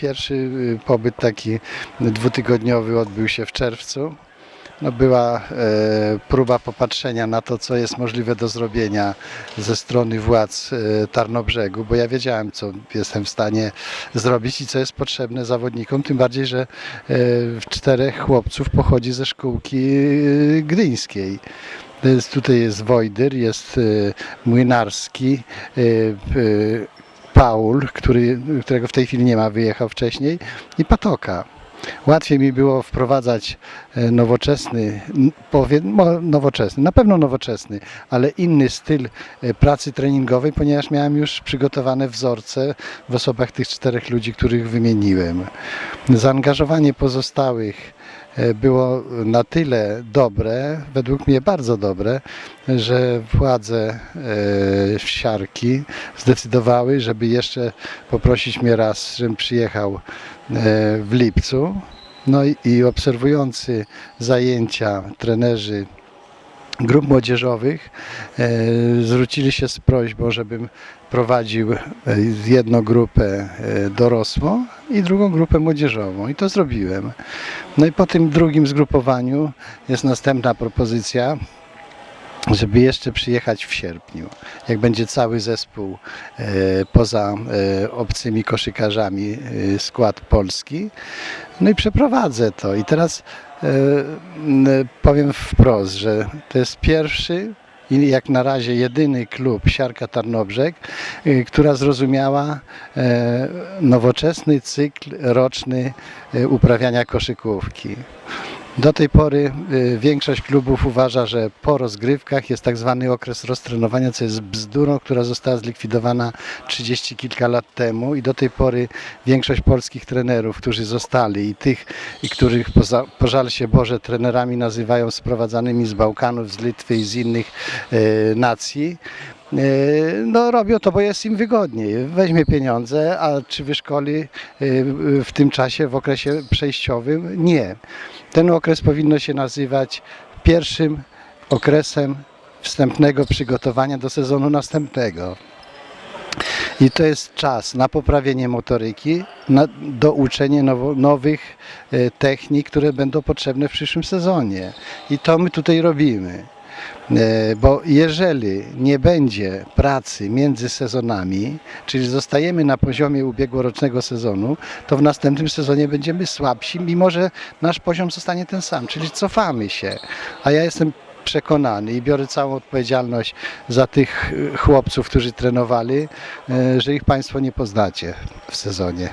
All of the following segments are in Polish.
Pierwszy y, pobyt taki dwutygodniowy odbył się w czerwcu. No była e, próba popatrzenia na to, co jest możliwe do zrobienia ze strony władz e, Tarnobrzegu, bo ja wiedziałem, co jestem w stanie zrobić i co jest potrzebne zawodnikom, tym bardziej, że e, czterech chłopców pochodzi ze szkółki gdyńskiej. Jest, tutaj jest Wojdyr, jest Młynarski, Paul, który, którego w tej chwili nie ma, wyjechał wcześniej i Patoka. Łatwiej mi było wprowadzać e, nowoczesny, n- powie, mo- nowoczesny, na pewno nowoczesny, ale inny styl e, pracy treningowej, ponieważ miałem już przygotowane wzorce w osobach tych czterech ludzi, których wymieniłem. Zaangażowanie pozostałych było na tyle dobre, według mnie bardzo dobre, że władze e, wsiarki zdecydowały, żeby jeszcze poprosić mnie raz, żebym przyjechał e, w lipcu. No i obserwujący zajęcia trenerzy grup młodzieżowych e, zwrócili się z prośbą, żebym prowadził e, jedną grupę e, dorosłą i drugą grupę młodzieżową i to zrobiłem. No i po tym drugim zgrupowaniu jest następna propozycja, żeby jeszcze przyjechać w sierpniu, jak będzie cały zespół poza obcymi koszykarzami skład polski. No i przeprowadzę to. I teraz powiem wprost, że to jest pierwszy i jak na razie jedyny klub Siarka Tarnobrzeg, y, która zrozumiała e, nowoczesny cykl roczny e, uprawiania koszykówki. Do tej pory y, większość klubów uważa, że po rozgrywkach jest tak zwany okres roztrenowania, co jest bzdurą, która została zlikwidowana 30 kilka lat temu i do tej pory większość polskich trenerów, którzy zostali i tych, i których poza, pożal się Boże trenerami nazywają sprowadzanymi z Bałkanów, z Litwy i z innych e, nacji, no robią to, bo jest im wygodniej. Weźmie pieniądze, a czy wyszkoli e, w tym czasie, w okresie przejściowym? Nie. Ten okres powinno się nazywać pierwszym okresem wstępnego przygotowania do sezonu następnego. I to jest czas na poprawienie motoryki, na douczenie nowo, nowych e, technik, które będą potrzebne w przyszłym sezonie. I to my tutaj robimy. E, Bo jeżeli nie będzie pracy między sezonami, czyli zostajemy na poziomie ubiegłorocznego sezonu, to w następnym sezonie będziemy słabsi, mimo że nasz poziom zostanie ten sam, czyli cofamy się. A ja jestem przekonany i biorę całą odpowiedzialność za tych e, chłopców, którzy trenowali, e, że ich Państwo nie poznacie w sezonie.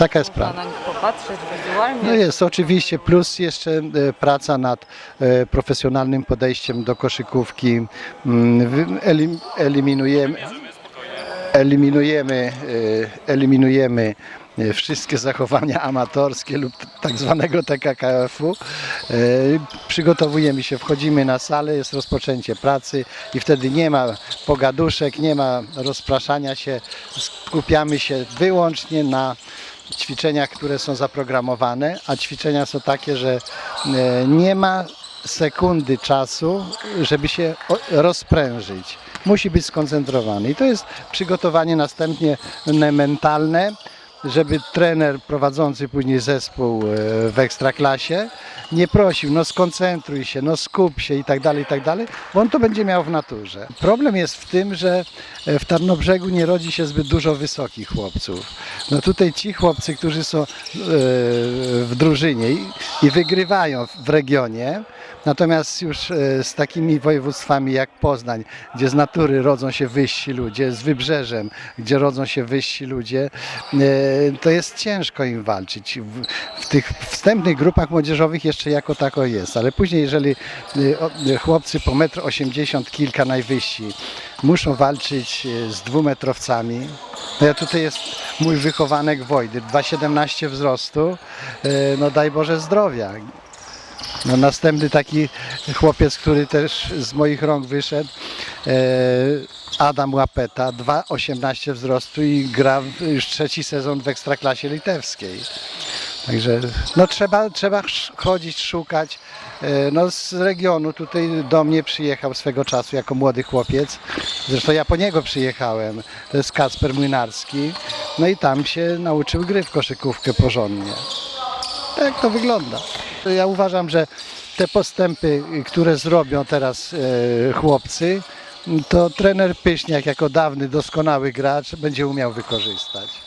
Taka jest Można prawda. na nich popatrzeć wizualnie. No jest oczywiście, plus jeszcze e, praca nad e, profesjonalnym podejściem do koszykówki. Mm, wy- Elim, eliminujemy, eliminujemy, e, eliminujemy e, wszystkie zachowania amatorskie lub t- tak zwanego TKKF-u. E, Przygotowujemy się, wchodzimy na salę, jest rozpoczęcie pracy i wtedy nie ma pogaduszek, nie ma rozpraszania się, skupiamy się wyłącznie na ćwiczeniach, które są zaprogramowane, a ćwiczenia są takie, że e, nie ma sekundy czasu, żeby się rozprężyć. Musi być skoncentrowany. I to jest przygotowanie następnie ne- mentalne, żeby trener prowadzący później zespół e, w ekstraklasie nie prosił, no skoncentruj się, no skup się i tak dalej, i tak dalej, bo on to będzie miał w naturze. Problem jest w tym, że e, w Tarnobrzegu nie rodzi się zbyt dużo wysokich chłopców. No tutaj ci chłopcy, którzy są e, w drużynie i, wygrywają w regionie, natomiast już z takimi województwami jak Poznań, gdzie z natury rodzą się wyżsi ludzie, z wybrzeżem, gdzie rodzą się wyżsi ludzie, to jest ciężko im walczyć. W, w tych wstępnych grupach młodzieżowych jeszcze jako tako jest, ale później jeżeli o- e, chłopcy po 1,80 m kilka najwyżsi muszą walczyć e, z dwumetrowcami, no ja tutaj jest mój wychowanek Wojdy, 2,17 wzrostu, no daj Boże zdrowia. No, następny taki chłopiec, który też z moich rąk wyszedł, Adam Łapeta, 2,18 wzrostu i gra już trzeci sezon w Ekstraklasie Litewskiej. Także no trzeba, trzeba chodzić, szukać. E, No z regionu tutaj do mnie przyjechał swego czasu jako młody chłopiec. Zresztą ja po niego przyjechałem. To jest Kacper Młynarski. No i tam się nauczył gry w koszykówkę porządnie. Tak to wygląda. Ja uważam, że te postępy, które zrobią teraz e, chłopcy, to trener Pyśniak jako dawny, doskonały gracz będzie umiał wykorzystać.